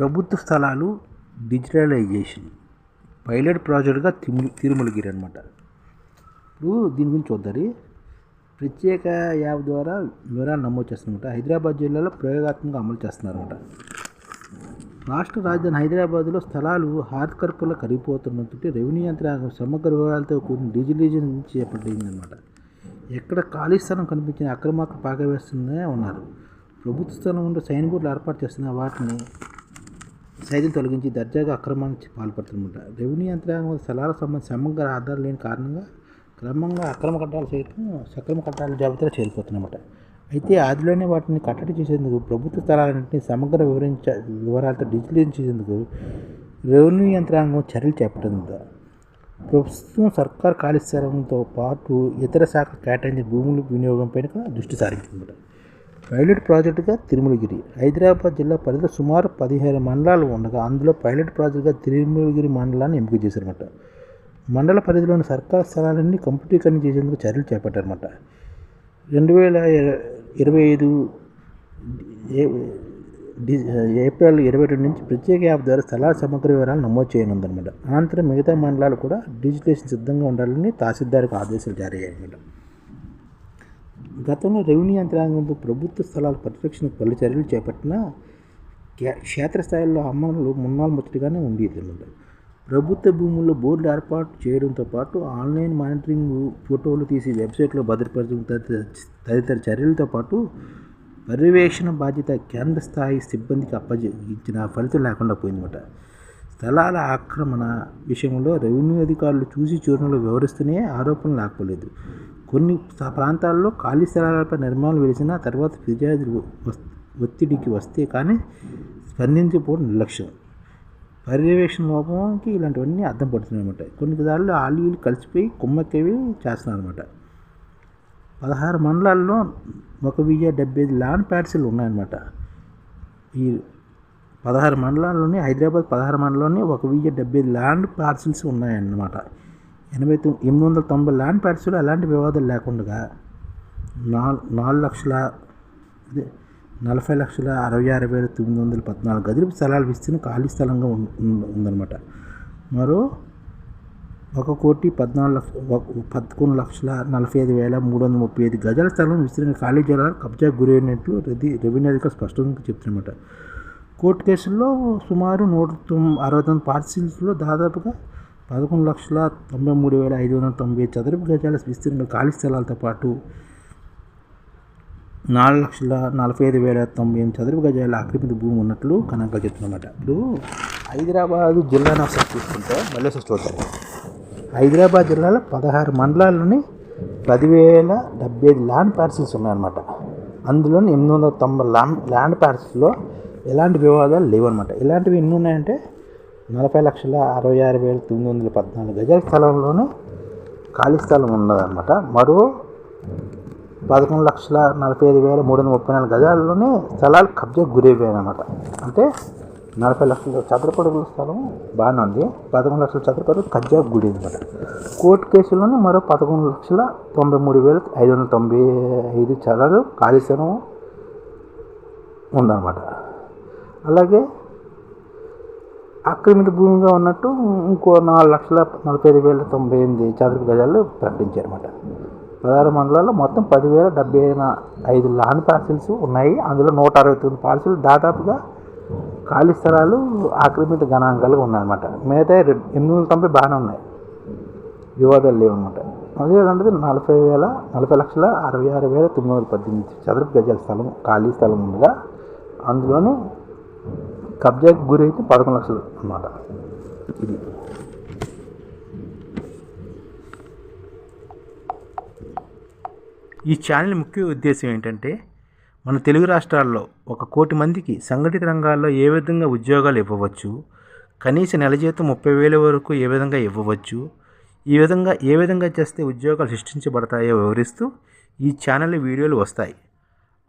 ప్రభుత్వ స్థలాలు digitalisation. Pilot ప్రాజెక్టుగా తిరుమల తిరుమలగిరి అనమాట ఇప్పుడు దీని గురించి వద్దరి ప్రత్యేక యాప్ ద్వారా వివరాలు నమోదు చేస్తున్నమాట హైదరాబాద్ జిల్లాలో ప్రయోగాత్మకంగా అమలు చేస్తున్నారన్నమాట. రాష్ట్ర రాజధాని హైదరాబాద్లో స్థలాలు హార్డ్ కర్పుల కరిగిపోతున్నట్టు రెవెన్యూ యంత్రాంగం సమగ్ర వివరాలతో కూడిన డిజిటలైజేషన్ చేపట్టిందన్నమాట. ఎక్కడ ఖాళీ స్థలం కనిపించిన అక్రమార్కు పాకవేస్తూనే ఉన్నారు ప్రభుత్వ స్థలం ఉండే సైన్ బోర్డులు ఏర్పాటు చేస్తున్న వాటిని సైతం తొలగించి దర్జాగా అక్రమానికి పాల్పడుతున్నమాట రెవెన్యూ యంత్రాంగం స్థలాల సంబంధించి సమగ్ర ఆధారాలు లేని కారణంగా క్రమంగా అక్రమ కట్టాలు సైతం సక్రమ కట్టాల జాబితాలో చేరిపోతున్నమాట అయితే ఆదిలోనే వాటిని కట్టడి చేసేందుకు ప్రభుత్వ స్థలాలన్నింటినీ సమగ్ర వివరించ వివరాలతో డిజిటలైజ్ చేసేందుకు రెవెన్యూ యంత్రాంగం చర్యలు చేపట్టింది. ప్రస్తుతం సర్కార్ ఖాళీ స్థలంతో పాటు ఇతర శాఖ కేటాయించిన భూముల వినియోగంపై దృష్టి సారించింది పైలట్ ప్రాజెక్టుగా తిరుమలగిరి హైదరాబాద్ జిల్లా పరిధిలో సుమారు పదిహేను మండలాలు ఉండగా అందులో పైలట్ ప్రాజెక్టుగా తిరుమలగిరి మండలాన్ని ఎంపిక చేశారన్నమాట. మండల పరిధిలోని సర్కార్ స్థలాలన్నీ కంప్యూటీకరణ చేసేందుకు చర్యలు చేపట్టారన్నమాట. రెండు వేల ఇరవై ఐదు ఏప్రిల్ ఇరవై రెండు నుంచి ప్రత్యేక యాప్ ద్వారా స్థలాల సమగ్ర వివరాలు నమోదు చేయనుందన్నమాట. అనంతరం మిగతా మండలాలు కూడా డిజిటలైజేషన్ సిద్ధంగా ఉండాలని తహసీల్దార్కి ఆదేశాలు జారీ అయ్యాయన్నమాట. గతంలో రెవెన్యూ యంత్రాంగంతో ప్రభుత్వ స్థలాల పరిరక్షణకు పలు చర్యలు చేపట్టిన క్షేత్రస్థాయిలో అమలు మున్నాలు ముచ్చటగానే ఉండేది ప్రభుత్వ భూముల్లో బోర్డులు ఏర్పాటు చేయడంతో పాటు ఆన్లైన్ మానిటరింగ్ ఫోటోలు తీసి వెబ్సైట్లో భద్రపరచడం తదితర చర్యలతో పాటు పర్యవేక్షణ బాధ్యత కేంద్ర స్థాయి సిబ్బందికి అప్పగించిన ఫలితం లేకుండా పోయిందన్నమాట. స్థలాల ఆక్రమణ విషయంలో రెవెన్యూ అధికారులు చూసి చూడడంలో వివరిస్తూనే ఆరోపణలు లేకపోలేదు కొన్ని ప్రాంతాల్లో ఖాళీ స్థలాలపై నిర్మాణాలు వెలిసిన తర్వాత ఫిర్యాదులు ఒత్తిడికి వస్తే కానీ స్పందించకపోవడం నిర్లక్ష్యం. పర్యవేక్షణ లోపంకి ఇలాంటివన్నీ అర్థం పడుతున్నాయి అనమాట కొన్ని దారులు ఆలు కలిసిపోయి కుమ్మక్కవి చేస్తున్నారు అనమాట పదహారు మండలాల్లో ఒక వెయ్యి డెబ్బై ఐదు ల్యాండ్ ప్యాడ్స్లు ఉన్నాయన్నమాట. ఈ పదహారు మండలాల్లోనే హైదరాబాద్ పదహారు మండలంలోనే ఒక వెయ్యి డెబ్బై ఐదు ల్యాండ్ పార్సిల్స్ ఉన్నాయన్నమాట. ఎనభై తొమ్మిది ఎనిమిది వందల తొంభై ల్యాండ్ ప్యాడ్స్లో ఎలాంటి వివాదాలు లేకుండా నాలుగు నాలుగు లక్షల నలభై లక్షల అరవై ఆరు వేల తొమ్మిది వందల పద్నాలుగు గదులు స్థలాలు విస్తీర్ణ ఖాళీ స్థలంగా ఉందన్నమాట. మరో ఒక కోటి పద్నాలుగు లక్ష పదకొండు లక్షల నలభై ఐదు వేల మూడు వందల ముప్పై ఐదు గజాల స్థలం విస్తీర్ణ ఖాళీ జలాలు కబ్జా గురైనట్లు రెది రెవెన్యూ అధికారులు స్పష్టంగా చెప్తున్నమాట. కోర్టు కేసుల్లో సుమారు నూట తొమ్మిది అరవై తొమ్మిది పార్సిల్స్లో దాదాపుగా పదకొండు లక్షల తొంభై మూడు వేల ఐదు వందల తొంభై చదరపు గజాల విస్తీర్ణ ఖాళీ స్థలాలతో పాటు నాలుగు లక్షల నలభై ఐదు వేల తొంభై ఎనిమిది చదరపు గజాల ఆక్రమిత భూమి ఉన్నట్లు కనుక చెప్తున్నమాట. ఇప్పుడు హైదరాబాద్ జిల్లాను ఒకసారి చూసుకుంటే మళ్ళీ ఒకసారి చూద్దాం. హైదరాబాద్ జిల్లాలో పదహారు మండలాల్లోని పదివేల డెబ్బై ఐదు ల్యాండ్ పార్సిల్స్ ఉన్నాయన్నమాట. అందులో ఎనిమిది వందల తొంభై ల్యాండ్ ల్యాండ్ పార్సిల్స్లో ఎలాంటి వివాదాలు లేవన్నమాట. ఇలాంటివి ఎన్ని ఉన్నాయంటే నలభై లక్షల అరవై ఆరు వేల తొమ్మిది వందల పద్నాలుగు గజాల స్థలంలోనే ఖాళీ స్థలం ఉన్నదన్నమాట. మరో పదకొండు లక్షల నలభై ఐదు వేల మూడు వందల ముప్పై నాలుగు గజాల్లోనే స్థలాలు కబ్జా గురైపోయాయన్నమాట అంటే నలభై లక్షల చదరపడుగుల స్థలం బాగానే ఉంది. పదకొండు లక్షల చదరపడుగు కబ్జా గుడి అనమాట కోర్టు కేసులోనే మరో పదకొండు లక్షల తొంభై మూడు వేల ఐదు వందల తొంభై ఐదు స్థలాలు ఖాళీ స్థలం ఉందన్నమాట. అలాగే ఆక్రమిత భూమిగా ఉన్నట్టు ఇంకో నాలుగు లక్షల నలభై ఐదు వేల తొంభై ఎనిమిది చదరపు గజాలు ప్రకటించారన్నమాట. పదహారు మండలాల్లో మొత్తం పదివేల డెబ్బై ఐదు ల్యాండ్ పార్సిల్స్ ఉన్నాయి. అందులో నూట అరవై తొమ్మిది పార్సిల్ దాదాపుగా ఖాళీ స్థలాలు ఆక్రమిత గణాంకాలుగా ఉన్నాయన్నమాట. మిగతా ఎనిమిది వందల తొంభై బాగానే ఉన్నాయి. వివాదాలు లేవు అనమాట అదేంటంటే నలభై వేల నలభై లక్షల అరవై ఆరు వేల తొమ్మిది వందల పద్దెనిమిది చదరపు గజాల స్థలం ఖాళీ స్థలం ఉండగా అందులోనే కబ్జాకి గురైతే పదకొండు లక్షలు అన్నమాట. ఇది. ఈ ఛానల్ ముఖ్య ఉద్దేశం ఏంటంటే మన తెలుగు రాష్ట్రాల్లో ఒక కోటి మందికి సంఘటిత రంగాల్లో ఏ విధంగా ఉద్యోగాలు ఇవ్వవచ్చు కనీస నెల జీతం ముప్పై వేల వరకు ఏ విధంగా ఇవ్వవచ్చు ఈ విధంగా ఏ విధంగా చేస్తే ఉద్యోగాలు సృష్టించబడతాయో వివరిస్తూ ఈ ఛానల్ వీడియోలు వస్తాయి.